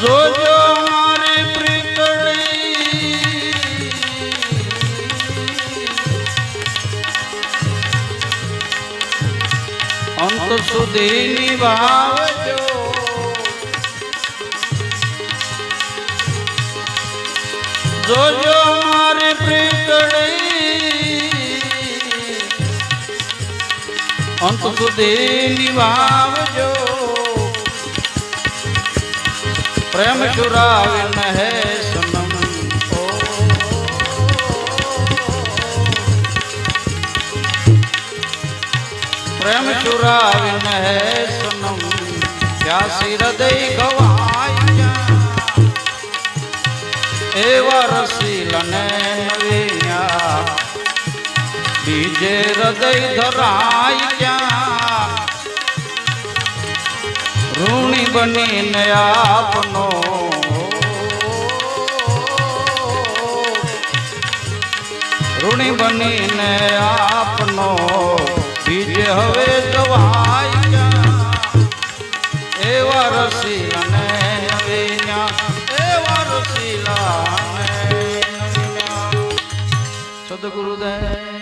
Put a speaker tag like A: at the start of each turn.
A: જોજો મારી પ્રીતળી. અંત સુધી નિભાવજો જોજો મારી અંત સુધી નિભાવજો પ્રેમ ચુરાવીન હે સનમ પ્રેમ ચુરાવીન હે સનમ પ્યાસી હૃદય ગવાઈ જા એવા રસીલને બીજે હૃદય ધરાઈ ઋણી બનીને આપનો. ઋણી બનીને આપનો. બીજે હવે જવાય એવા નવીન્યા એવા રસીલા સદગુરુદેવ.